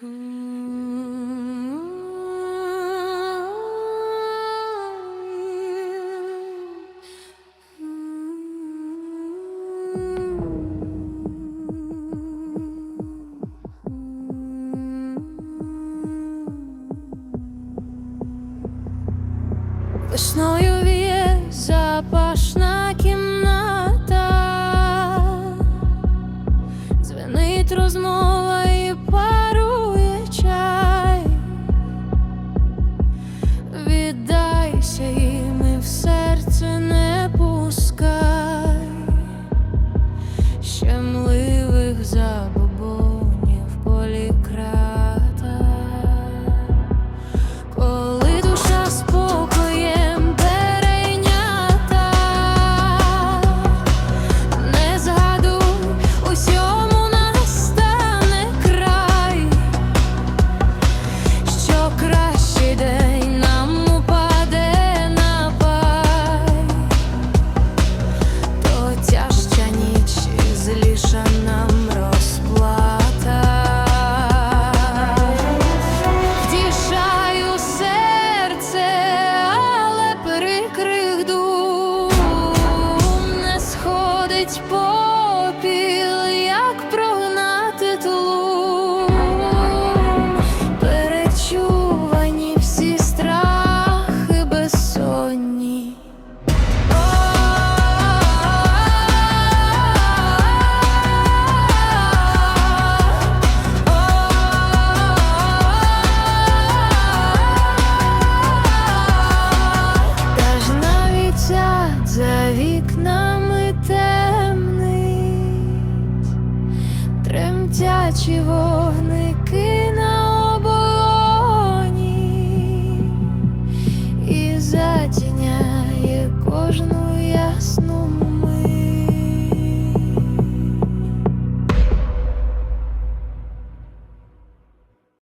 Весною віє запашна кімната, дзвенить розмова і пару. щемливих забав. Летить попіл, як прогнати тлу, перечувані всі страхи безсонні. Та ж навіть за вікна. тремтячі вогники.